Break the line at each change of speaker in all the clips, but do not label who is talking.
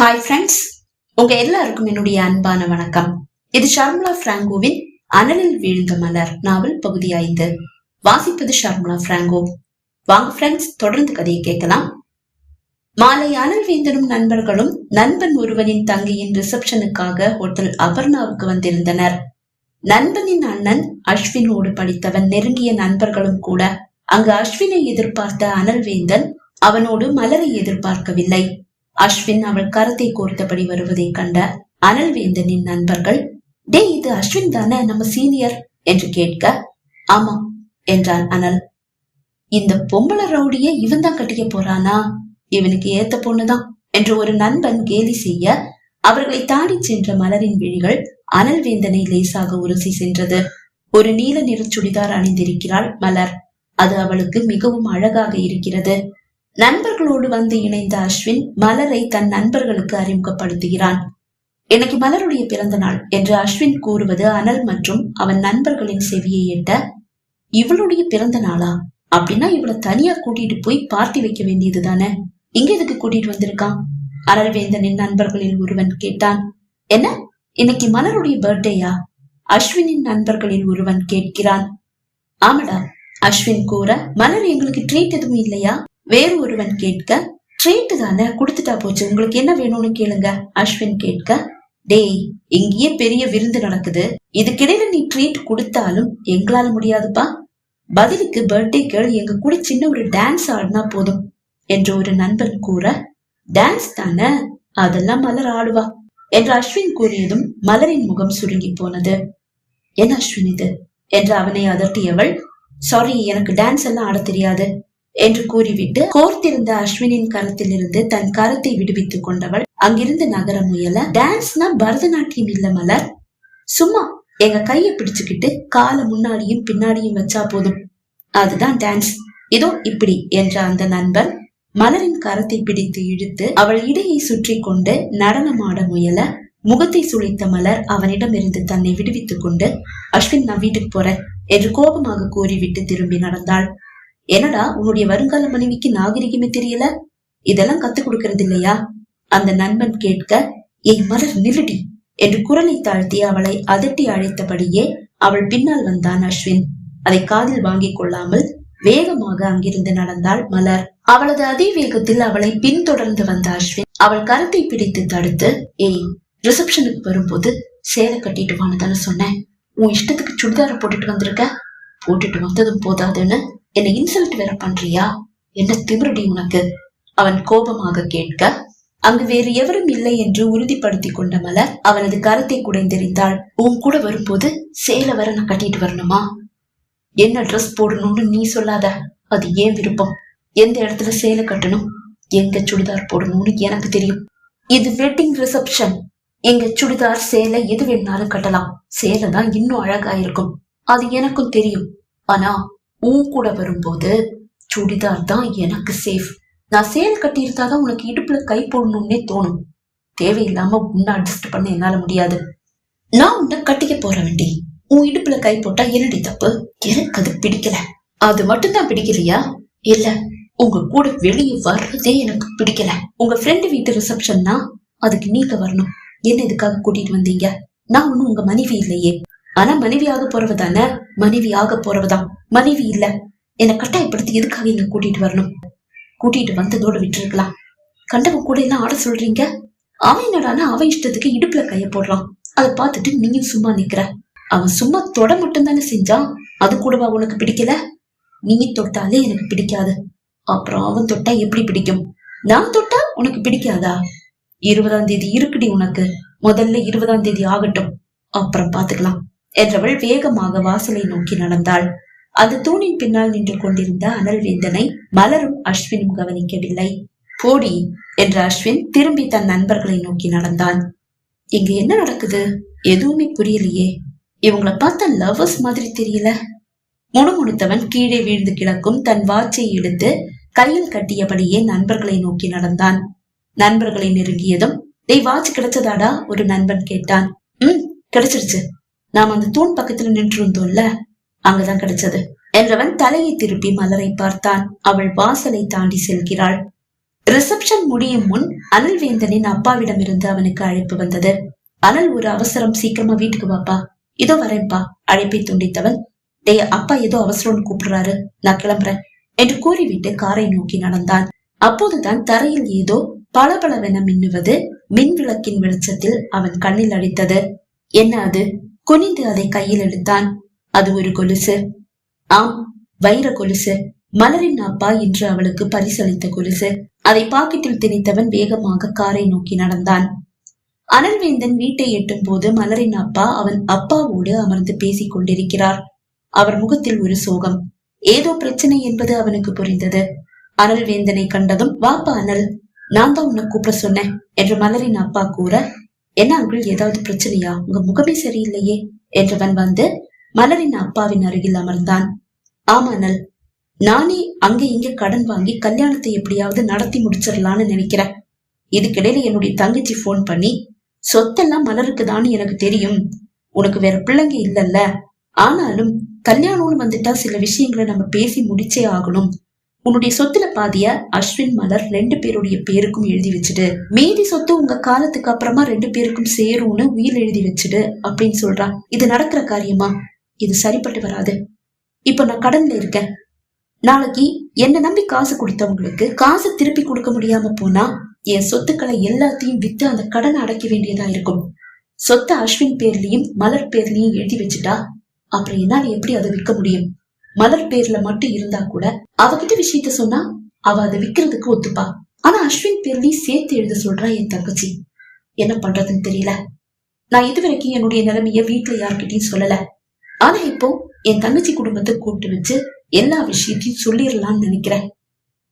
Hi friends உங்க எல்லாருக்கும் என்னுடைய அன்பான வணக்கம். இது ஷர்முலா பிராங்கோவின் அனலில் வீழ்ந்த மலர் நாவல் பகுதி ஐந்து. வாசிப்பது ஷர்முலா பிராங்கோ. வாங்க ஃப்ரெண்ட்ஸ் தொடர்ந்து கதையை கேட்கலாம். மாலை அனல் வேந்தனும் நண்பர்களும் நண்பன் ஒருவனின் தங்கியின் ரிசப்ஷனுக்காக ஹோட்டல் அபர்ணாவுக்கு வந்திருந்தனர். நண்பனின் அண்ணன் அஸ்வினோடு படித்தவன் நெருங்கிய நண்பர்களும் கூட அங்கு அஸ்வினை எதிர்பார்த்த அனல்வேந்தன் அவனோடு மலரை எதிர்பார்க்கவில்லை. அஸ்வின் அவள் கருத்தை கோர்த்தபடி வருவதை கண்ட அனல்வேந்தனின் நண்பர்கள் டே இது அஸ்வின் தானே நம்ம சீனியர்? என்று கேட்க ஆமா என்றான் அனல். இந்த பொம்பளை ரவுடிய இவன் தான் கட்டிக்க போறானா? இவனுக்கு ஏத்த பொண்ணுதான் என்று ஒரு நண்பன் கேலி செய்ய அவர்களை தாண்டி சென்ற மலரின் விழிகள் அனல்வேந்தனை லேசாக உரசி சென்றது. ஒரு நீல நிற சுடிதார் அணிந்திருக்கிறாள் மலர். அது அவளுக்கு மிகவும் அழகாக இருக்கிறது. நண்பர்களோடு வந்து இணைந்த அஸ்வின் மலரை தன் நண்பர்களுக்கு அறிமுகப்படுத்துகிறான். எனக்கு மலருடைய பிறந்த நாள் என்று அஸ்வின் கூறுவது அனல் மற்றும் அவன் நண்பர்களின் செவியை எட்ட இவளுடைய பிறந்த நாளா? அப்படின்னா இவளை தனியா கூட்டிட்டு போய் பார்ட்டி வைக்க வேண்டியது தானே? இங்க எதுக்கு கூட்டிட்டு வந்திருக்கான்? அனல்வேந்தனின் நண்பர்களில் ஒருவன் கேட்டான். என்ன? இன்னைக்கு மலருடைய பர்த்டேயா? அஸ்வினின் நண்பர்களில் ஒருவன் கேட்கிறான். ஆமடா அஸ்வின் கூற மலர் எங்களுக்கு ட்ரீட் எதுவும் இல்லையா? வேறு ஒருவன் கேட்க ட்ரீட் தானே? கொடுத்துட்டா போச்சு. உங்களுக்கு என்ன வேணும்னு கேளுங்க. அஸ்வின் கேட்க டேய் இங்கேயே பெரிய விருந்து நடக்குது. இதுக்கிடையில நீ ட்ரீட் கொடுத்தாலும் எங்களால முடியாதுப்பா. பதிலுக்கு பர்த்டே கேர்ள் எங்க கூட சின்ன ஒரு டான்ஸ் ஆடினா போதும். என்று ஒரு நண்பன் கூற டான்ஸ் தானே? அதெல்லாம் மலர் ஆடுவா. என்று அஸ்வின் கூறியதும் மலரின் முகம் சுருங்கி போனது. என்ன அஸ்வின் இது? என்று அவனை அதட்டியவள் சாரி எனக்கு டான்ஸ் எல்லாம் ஆட தெரியாது. என்று கூறிவிட்டு கோர்த்திருந்த அஸ்வினின் கரத்தில் இருந்து தன் கரத்தை விடுவித்துக் கொண்டவள் அங்கிருந்து நகர முயல டான்ஸ்னா பரதநாட்டியம் இல்ல மலர். சும்மா எங்க கைய பிடிச்சுக்கிட்டு காலை முன்னாடியும் பின்னாடியும் வச்சா போதும். அதுதான் டான்ஸ் இதோ இப்படி என்ற அந்த நண்பன் மலரின் கரத்தை பிடித்து இழுத்து அவள் இடையை சுற்றி கொண்டு நடனமாட முயல முகத்தை சுழித்த மலர் அவனிடமிருந்து தன்னை விடுவித்துக் கொண்டு அஸ்வின் நான் வீட்டுக்கு போறேன் என்று கோபமாக கூறிவிட்டு திரும்பி நடந்தாள். என்னடா உன்னுடைய வருங்கால மனைவிக்கு நாகரிகமே தெரியல? இதெல்லாம் கத்து கொடுக்கறது இல்லையா? அந்த நண்பன் கேட்க என் மலர் நிருடி என்று குரலை தாழ்த்தி அவளை அதட்டி அழைத்தபடியே அவள் பின்னால் வந்தான் அஸ்வின். அதை காதில் வாங்கிக் கொள்ளாமல் வேகமாக அங்கிருந்து நடந்தாள் மலர். அவளது அதிவேகத்தில் அவளை பின்தொடர்ந்து வந்த அஸ்வின் அவள் கரத்தை பிடித்து தடுத்து ஏய் ரிசப்ஷனுக்கு வரும்போது சேலை கட்டிட்டு வான்னு தானே சொன்னேன். உன் இஷ்டத்துக்கு சுடிதார போட்டுட்டு வந்திருக்க? போட்டுட்டு வந்ததும் போதாதுன்னு என்னை இன்சல்ட் வேற பண்றியா? என்ன திமிரடி உனக்கு? அவன் கோபமாக கேட்க அங்கு வேறு எவரும் இல்லை என்று உறுதிப்படுத்திக் கொண்ட மலர் அவனது கரத்தை குடைந்தெறிந்தாள். உன் கூட வரும்போது சேலை வர நான் கட்டிட்டு வரணுமா? என்ன ட்ரெஸ் போடணும்னு நீ சொல்லாத. அது ஏன் விருப்பம்? எந்த இடத்துல சேலை கட்டணும்? எங்க சுடிதார் போடணும்னு எனக்கு தெரியும். இது வெட்டிங் ரிசப்ஷன் எங்க சுடிதார் சேலை எது வேணாலும் கட்டலாம். சேலை தான் இன்னும் அழகா இருக்கும் அது எனக்கும் தெரியும். ஆனா உன் கூட வரும்போது சுடிதார் தான் எனக்கு சேஃப் நான் சேல் கட்டியிருந்தாதான் உனக்கு இடுப்புல கை போடணும்னே தோணும். தேவையில்லாம உன்னை அட்ஜஸ்ட் பண்ண என்னால முடியாது. நான் உன்னை கட்டிக்க போற வேண்டி உன் இடுப்புல கை போட்டா என்னடி தப்பு? எனக்கு அது பிடிக்கல. அது மட்டும்தான் பிடிக்கலையா? இல்ல உங்க கூட வெளியே வர்றதே எனக்கு பிடிக்கல. உங்க ஃப்ரெண்டு வீட்டு ரிசப்ஷன்னா அதுக்கு நீங்க வரணும். என்ன இதுக்காக கூட்டிட்டு வந்தீங்க? நான் ஒன்னும் உங்க மனைவி இல்லையே. ஆனா மனைவி ஆக போறவ தானே? மனைவி ஆக போறவதான். மனைவி இல்ல. என்னை கட்டாயப்படுத்தி எதுக்காக இங்க கூட்டிட்டு வரணும்? கூட்டிட்டு வந்ததோட விட்டுருக்கலாம். கண்டவன் கூட எல்லாம் ஆட சொல்றீங்க? அவன் என்னடானா அவன் இஷ்டத்துக்கு இடுப்புல கைய போடுறான். அதை பார்த்துட்டு நீயும் சும்மா நிக்கிற. அவன் சும்மா தொட மட்டும் தானே செஞ்சான். அது கூடவா உனக்கு பிடிக்கல? நீ தொட்டாலே எனக்கு பிடிக்காது. அப்புறம் அவன் தொட்டா எப்படி பிடிக்கும்? நான் தொட்டா உனக்கு பிடிக்காதா? இருபதாம் தேதி இருக்குடி உனக்கு. முதல்ல இருபதாம் தேதி ஆகட்டும். அப்புறம் பாத்துக்கலாம் என்றவள் வேகமாக வாசலை நோக்கி நடந்தாள். அந்த தூணின் பின்னால் நின்று கொண்டிருந்த அனல்வேந்தனை மலரும் அஸ்வினும் கவனிக்கவில்லை. போடி என்ற அஸ்வின் திரும்பி தன் நண்பர்களை நோக்கி நடந்தான். இங்க என்ன நடக்குது? எதுவுமே புரியலையே. இவங்களை பார்த்தா லவ்வர்ஸ் மாதிரி தெரியல. முணுமுணுத்தவன் கீழே வீழ்ந்து கிடக்கும் தன் வாட்சை எடுத்து கையில் கட்டியபடியே நண்பர்களை நோக்கி நடந்தான். நண்பர்களை நெருங்கியதும் டேய் வாட்ச் கிடைச்சதாடா? ஒரு நண்பன் கேட்டான். ம் கிடைச்சிருச்சு. நாம் அந்த தூண் பக்கத்துல நின்று இருந்தோம்ல அங்கதான் கிடைச்சது. என்றவன் தலையை திருப்பி மலரை பார்த்தான். அவள் வாசலை தாண்டி செல்கிறாள். ரிசப்ஷன் முடியும் முன் அனல்வேந்தனின் அப்பாவிடமிருந்து அவனுக்கு அழைப்பு வந்தது. அனல் ஒரு அவசரம். சீக்கிரமா வீட்டுக்கு வாப்பா. இதோ வரேன்பா அழைப்பை துண்டித்தவன் டேய் அப்பா ஏதோ அவசரம்னு கூப்பிடுறாரு. நான் கிளம்புறேன். என்று கூறிவிட்டு காரை நோக்கி நடந்தான். அப்போதுதான் தரையில் ஏதோ பளபளவென மின்னுவது மின் விளக்கின் வெளிச்சத்தில் அவன் கண்ணில் அடித்தது. என்ன அது? குனிந்து அதை கையில் எடுத்தான். அது ஒரு கொலுசு. ஆம் வைர கொலுசு. மலரின் அப்பா இன்று அவளுக்கு பரிசளித்த கொலுசு. அதை பாக்கெட்டில் திணித்தவன் வேகமாக காரை நோக்கி நடந்தான். அனல்வேந்தன் வீட்டை எட்டும் போது மலரின் அப்பா அவன் அப்பாவோடு அமர்ந்து பேசிக் கொண்டிருக்கிறார். அவர் முகத்தில் ஒரு சோகம். ஏதோ பிரச்சனை என்பது அவனுக்கு புரிந்தது. அனல்வேந்தனை கண்டதும் வாப்பா அனல் நான் தான் உன்னை கூப்பிட சொன்னேன் என்று மலரின் அப்பா கூற என்ன அங்கிள் ஏதாவது பிரச்சனையா? உங்க முகமே சரியில்லையே? என்றவன் வந்து மலரின் அப்பாவின் அருகில் அமர்ந்தான். ஆமானல் நானே அங்க இங்க கடன் வாங்கி கல்யாணத்தை எப்படியாவது நடத்தி முடிச்சிடலான்னு நினைக்கிறேன். இதுக்கிடையில என்னுடைய தங்கச்சி போன் பண்ணி சொத்தெல்லாம் மலருக்கு தானே எனக்கு தெரியும். உனக்கு வேற பிள்ளைங்க இல்லல்ல. ஆனாலும் கல்யாணம்னு வந்துட்டா சில விஷயங்களை நம்ம பேசி முடிச்சே ஆகணும். உன்னுடைய சொத்துல பாதிய அஸ்வின் மலர் ரெண்டு பேருடைய பேருக்கும் எழுதி வச்சுடு. மீதி சொத்து உங்க காலத்துக்கு அப்புறமா ரெண்டு பேருக்கும் சேரும்னு உயிர் எழுதி வச்சுடு அப்படின்னு சொல்றா. இது நடக்கிற காரியமா? இது சரிப்பட்டு வராது. இப்ப நான் கடன்ல இருக்கேன். நாளைக்கு என்ன நம்பி காசு கொடுத்தவங்களுக்கு காசு திருப்பி கொடுக்க முடியாம போனா என் சொத்துக்களை எல்லாத்தையும் வித்து அந்த கடனை அடைக்க வேண்டியதா இருக்கும். சொத்தை அஸ்வின் பேர்லயும் மலர் பேர்லயும் எழுதி வச்சுட்டா அப்புறம் என்னால எப்படி அதை விற்க முடியும்? மலர் பேர்ல மட்டும் இருந்தா கூட அவகிட்ட விஷயத்த சொன்னா அவ அதை விக்கிறதுக்கு ஒத்துப்பா. ஆனா அஸ்வின் பேர்லயும் சேர்த்து எழுத சொல்றா என் தங்கச்சி. என்ன பண்றதுன்னு தெரியல. நான் இது வரைக்கும் என்னுடைய நிலைமைய வீட்டுல யார்கிட்டயும் சொல்லல. ஆனா இப்போ என் தங்கச்சி குடும்பத்தை கூப்பிட்டு வச்சு எல்லா விஷயத்தையும் சொல்லிடலாம்னு நினைக்கிறேன்.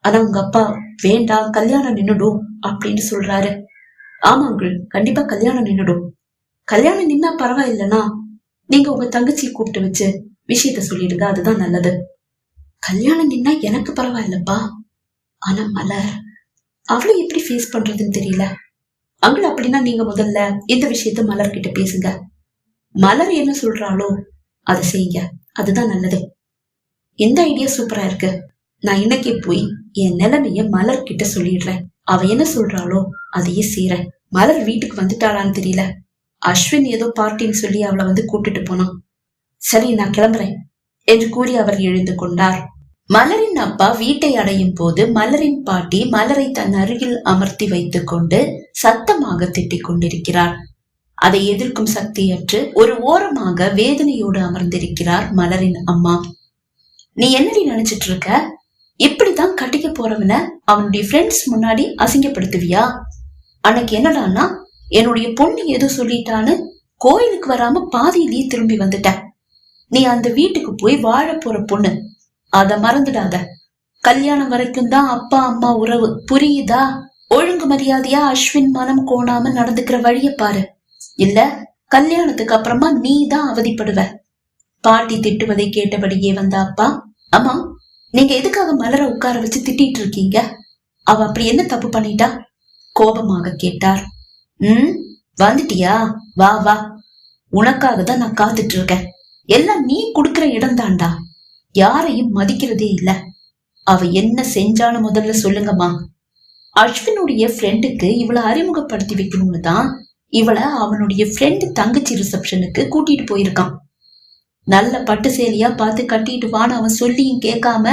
ஆனா உங்க அப்பா வேண்டாம் கல்யாணம் நின்னுடும் அப்படின்னு சொல்றாரு. ஆமாங்கள் கண்டிப்பா கல்யாணம் நின்னுடும். கல்யாணம் நின்னா பரவாயில்லனா நீங்க உங்க தங்கச்சியை கூப்பிட்டு வச்சு விஷயத்த சொல்லிடுங்க அதுதான் நல்லது. கல்யாணம் நின்னா எனக்கு பரவாயில்லப்பா. ஆனா மலர் அவளும் எப்படி ஃபேஸ் பண்றதுன்னு தெரியல. அங்கிள் அப்படின்னா நீங்க முதல்ல இந்த விஷயத்த மலர் கிட்ட பேசுங்க. மலர் என்ன சொல்றாளோ அதை செய்யுங்க. அதுதான் நல்லது. இந்த ஐடியா சூப்பரா இருக்கு. நான் இன்னைக்கே போய் என் நிலைமைய மலர் கிட்ட சொல்லிடுறேன். அவ என்ன சொல்றாளோ அதையே செய்யறேன் மலர் வீட்டுக்கு வந்துட்டாளான்னு தெரியல. அஸ்வின் ஏதோ பார்ட்டின்னு சொல்லி அவளை வந்து கூட்டிட்டு போனான். சரி நான் கிளம்புறேன் என்று கூறி அவர் எழுந்து கொண்டார். மலரின் அப்பா வீட்டை அடையும் போது மலரின் பாட்டி மலரை தன் அருகில் அமர்த்தி வைத்துக் கொண்டு சத்தமாக திட்டிக் கொண்டிருக்கிறார். அதை எதிர்க்கும் சக்தியற்று ஒரு ஓரமாக வேதனையோடு அமர்ந்திருக்கிறார் மலரின் அம்மா. நீ என்னடி நினைச்சிட்டு இருக்க? இப்படித்தான் கட்டிக்க போறவன அவனுடைய ஃப்ரெண்ட்ஸ் முன்னாடி அசிங்கப்படுத்துவியா? அன்னைக்கு என்னடான்னா என்னுடைய பொண்ணு ஏதோ சொல்லிட்டான்னு கோயிலுக்கு வராம பாதியிலேயே திரும்பி வந்துட்ட. நீ அந்த வீட்டுக்கு போய் வாழ போற பொண்ணு. அத மறந்துடாத. கல்யாணம் வரைக்கும் தான் அப்பா அம்மா உறவு. புரியுதா? ஒழுங்கு மரியாதையா அஸ்வின் மனம் கோணாம நடந்துக்கிற வழிய பாரு. இல்ல கல்யாணத்துக்கு அப்புறமா நீ தான் அவதிப்படுவ. பாட்டி திட்டுவதை கேட்டபடியே வந்த அப்பா அம்மா நீங்க எதுக்காக மலர உட்கார வச்சு திட்டிட்டு இருக்கீங்க? அவ அப்படி என்ன தப்பு பண்ணிட்டா? கோபமாக கேட்டார். ம் வந்துட்டியா? வா வா. உனக்காக தான் நான் காத்துட்டு இருக்கேன். எல்லாம் நீ குடுக்கிற இடம் தான்டா யாரையும் மதிக்கிறதே இல்ல. அவ என்ன செஞ்சான்னு முதல்ல சொல்லுங்கம்மா. அஸ்வினுடைய ஃப்ரெண்டுக்கு இவளை அறிமுகப்படுத்தி வைக்கணும்னு தான் இவளை அவனுடைய ஃப்ரெண்டு தங்கச்சி ரிசப்ஷனுக்கு கூட்டிட்டு போயிருக்கான். நல்ல பட்டு சேலியா பார்த்து கட்டிட்டு வான்னு அவன் சொல்லியும் கேட்காம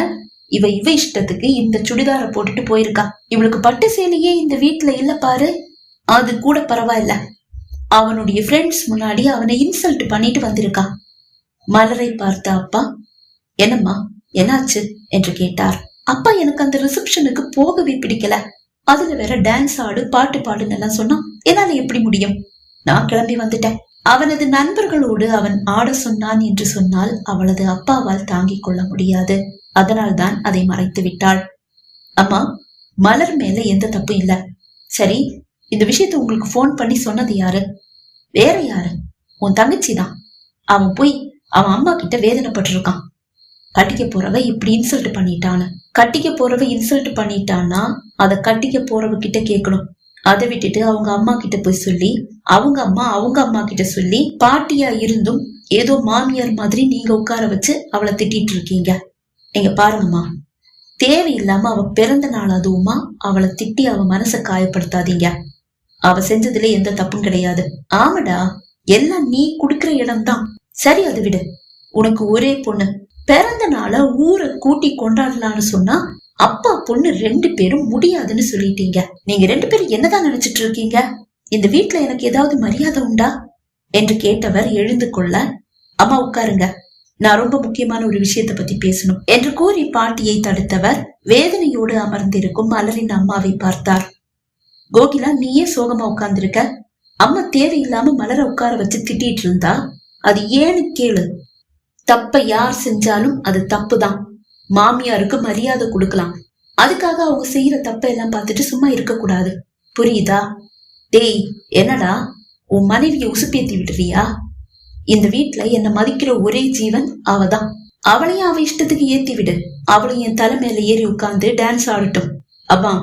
இவ இவ இஷ்டத்துக்கு இந்த சுடிதார போட்டுட்டு போயிருக்கா இவளுக்கு பட்டு சேலையே இந்த வீட்டுல இல்ல பாரு. அது கூட பரவாயில்ல. அவனுடைய ஃப்ரெண்ட்ஸ் முன்னாடி அவனை இன்சல்ட் பண்ணிட்டு வந்திருக்கா மலரை பார்த்த அப்பா என்னம்மா என்னாச்சு? என்று கேட்டார். அப்பா எனக்கு அந்த ரிசப்ஷனுக்கு போகவே பிடிக்கல. அதுல வேற டான்ஸ் ஆடு பாட்டு பாடுன்னு எல்லாம் சொன்னா என்னால எப்படி முடியும்? நான் கிளம்பி வந்துட்டேன். அவனது நண்பர்களோடு அவன் ஆட சொன்னான் என்று சொன்னால் அவளது அப்பாவால் தாங்கிக் கொள்ள முடியாது. அதனால்தான் அதை மறைத்து விட்டாள். அம்மா மலர் மேல எந்த தப்பு இல்ல. சரி இந்த விஷயத்த உங்களுக்கு போன் பண்ணி சொன்னது யாரு? வேற யாரு? உன் தங்கச்சி தான் அவன் போய் அவன் அம்மா கிட்ட வேதனைப்பட்டிருக்கான். கட்டிக்க போறவ இப்படி இன்சல்ட் பண்ணிட்டான்னு. கட்டிக்க போறவ இன்சல்ட் பண்ணிட்டான்னா அத கட்டிக்க போறவ கிட்ட கேட்கணும் அதை விட்டுட்டு அவங்க அம்மா கிட்ட போய் சொல்லி அவங்க அம்மா அவங்க அம்மா கிட்ட சொல்லி பாட்டியா இருந்தும் ஏதோ மாமியார் மாதிரி நீங்க உட்கார வச்சு அவளை திட்டிட்டு இருக்கீங்க. எங்க பாருங்கம்மா. தேவையில்லாம அவ பிறந்த நாள் அதுவுமா அவளை திட்டி அவ மனச காயப்படுத்தாதீங்க. அவ செஞ்சதுல எந்த தப்பும் கிடையாது. ஆமாடா எல்லாம் நீ குடுக்கிற இடம்தான். சரி அது விடு. உனக்கு ஒரே பொண்ணு. பிறந்த நாள ஊரை கூட்டி கொண்டாடலாம்னு சொன்னா அப்பா பொண்ணு ரெண்டு பேரும் முடியாதுன்னு சொல்லிட்டீங்க. நீங்க ரெண்டு பேரும் என்னதான் நினைச்சிட்டு இருக்கீங்க? இந்த வீட்டுல எனக்கு ஏதாவது மரியாதை உண்டா? என்று கேட்டவர் எழுந்து கொள்ள அம்மா உட்காருங்க. நான் ரொம்ப முக்கியமான ஒரு விஷயத்தை பத்தி பேசணும் என்று கூறி பாட்டியை தடுத்தவர் வேதனையோடு அமர்ந்திருக்கும் மலரின் அம்மாவை பார்த்தார். கோகிலா நீயே சோகமா உட்கார்ந்திருக்க. அம்மா தேவையில்லாம மலரை உட்கார வச்சு திட்டிட்டு இருந்தா அது ஏன்னு கேளு. தப்ப யார் செஞ்சாலும் அது தப்புதான். மாமியாருக்கு மரியாதை கொடுக்கலாம். அதுக்காக அவங்க செய்யற தப்ப எல்லாம் பார்த்துட்டு சும்மா இருக்க கூடாது புரியுதா? டேய் என்னடா? உன் மனைவியை உசுப்பேத்தி விடுறியா இந்த வீட்ல என்ன மதிக்கிற ஒரே ஜீவன் அவதான். அவளையும் அவ இஷ்டத்துக்கு ஏத்தி விடு. அவளும் என் தலை மேல ஏறி உட்கார்ந்து டான்ஸ் ஆடட்டும். அப்பா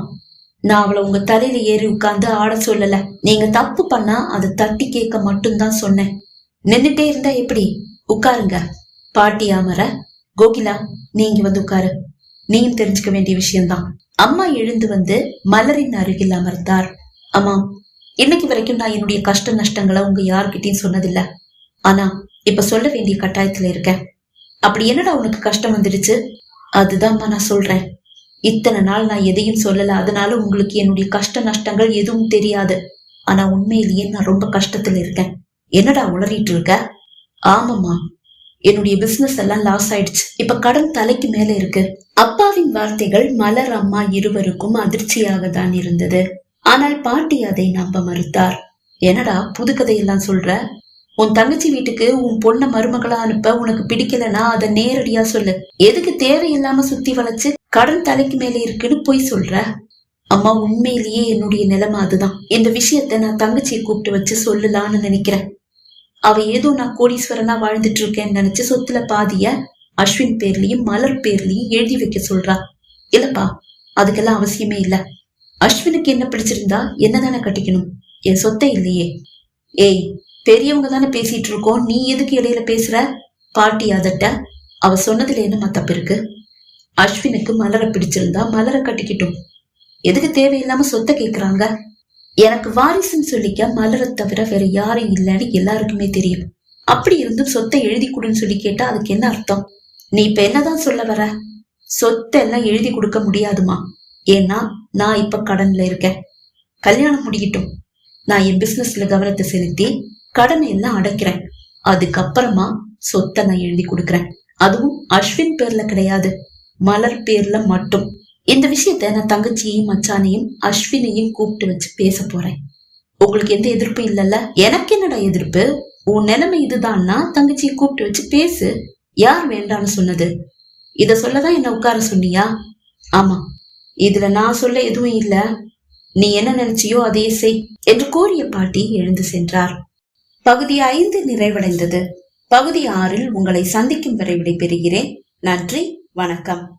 நான் அவளை உங்க தலையில ஏறி உட்கார்ந்து ஆட சொல்லல. நீங்க தப்பு பண்ணா அதை தட்டி கேட்க மட்டும்தான் சொன்னேன். நின்னுட்டே இருந்தா எப்படி? உட்காருங்க. பாட்டி அமர கோகிலா நீங்க வந்து உட்காரு. நீயும் தெரிஞ்சுக்க வேண்டிய விஷயம்தான். அம்மா எழுந்து வந்து மலரின் அருகில் அமர்ந்தார். அம்மா இன்னைக்கு வரைக்கும் நான் என்னுடைய கஷ்ட நஷ்டங்களை உங்க யார்கிட்டயும் சொன்னதில்ல. ஆனா இப்ப சொல்ல வேண்டிய கட்டாயத்துல இருக்கேன். அப்படி என்னடா உனக்கு கஷ்டம் வந்துடுச்சு? அதுதான்மா நான் சொல்றேன். இத்தனை நாள் நான் எதையும் சொல்லல. அதனால உங்களுக்கு என்னுடைய கஷ்ட நஷ்டங்கள் எதுவும் தெரியாது. ஆனா உண்மையிலேயே நான் ரொம்ப கஷ்டத்துல இருக்கேன். என்னடா உளறிட்டு இருக்க? ஆமாம்மா. என்னுடைய பிசினஸ் எல்லாம் லாஸ் ஆயிடுச்சு. இப்ப கடன் தலைக்கு மேல இருக்கு. அப்பாவின் வார்த்தைகள் மலர் அம்மா இருவருக்கும் அதிர்ச்சியாக தான் இருந்தது. ஆனால் பாட்டி அதை நம்ப மறுத்தார். என்னடா புது கதையெல்லாம் சொல்ற? உன் தங்கச்சி வீட்டுக்கு உன் பொண்ண மருமகளா அனுப்ப உனக்கு பிடிக்கலனா அதை நேரடியா சொல்லு. எதுக்கு தேவையில்லாம சுத்தி வளைச்சு கடன் தலைக்கு மேல இருக்குன்னு போய் சொல்ற? அம்மா உண்மையிலேயே என்னுடைய நிலைமை அதுதான். இந்த விஷயத்த நான் தங்கச்சியை கூப்பிட்டு வச்சு சொல்லலான்னு நினைக்கிறேன். அவ ஏதோ நான் கோடீஸ்வரனா வாழ்ந்துட்டு இருக்கேன்னு நினைச்சு சொத்துல பாதிய அஸ்வின் பேர்லயும் மலர் பேர்லயும் எழுதி வைக்க சொல்றா. இல்லப்பா அதுக்கெல்லாம் அவசியமே இல்ல. அஸ்வினுக்கு என்ன பிடிச்சிருந்தா என்னதானே கட்டிக்கணும்? என் சொத்தை இல்லையே. ஏய் பெரியவங்க தானே பேசிட்டு இருக்கோம். நீ எதுக்கு இடையில பேசுற? பாட்டி அதட்ட அவ சொன்னதுல என்னமா தப்பு இருக்கு அஸ்வினுக்கு மலரை பிடிச்சிருந்தா மலரை கட்டிக்கிட்டும். எதுக்கு தேவையில்லாம சொத்தை கேக்குறாங்க? எனக்கு வாரிசுன்னு சொல்லிக்க மலரை தவிர வேற யாரும் இல்லைன்னு எல்லாருக்குமே தெரியும். அப்படி இருந்தும் சொத்தை எழுதி கொடுன்னு சொல்லி கேட்டா அதுக்கு என்ன அர்த்தம்? நீ இப்ப என்னதான் சொல்ல வர? சொத்தை எல்லாம் எழுதி கொடுக்க முடியாதுமா ஏன்னா நான் இப்ப கடன்ல இருக்கேன். கல்யாணம் முடியட்டும். நான் என் பிசினஸ்ல கவனத்தை செலுத்தி கடனை எல்லாம் அடைக்கிறேன். அதுக்கப்புறமா சொத்தை நான் எழுதி கொடுக்கறேன். அதுவும் அஸ்வின் பேர்ல கிடையாது. மலர் பேர்ல மட்டும். இந்த விஷயத்த நான் தங்கச்சியையும் மச்சானையும் அஸ்வினையும் கூப்பிட்டு வச்சு பேச போறேன். உங்களுக்கு எந்த எதிர்ப்பும் இல்லைல்ல? எனக்கு என்னடா எதிர்ப்பு? உன் நிலைமை இதுதான்னா தங்கச்சியை கூப்பிட்டு வச்சு பேசு. யார் வேண்டாம்னு சொன்னது? இத சொல்லதான் என்ன உட்கார சொன்னியா? ஆமா. இதுல நான் சொல்ல எதுவும் இல்ல. நீ என்ன நினைச்சியோ அதையே செய் என்று கூறிய பாட்டி எழுந்து சென்றார். பகுதி ஐந்து நிறைவடைந்தது. பகுதி ஆறில் உங்களை சந்திக்கும் வரை விடைபெறுகிறேன். நன்றி. வணக்கம்.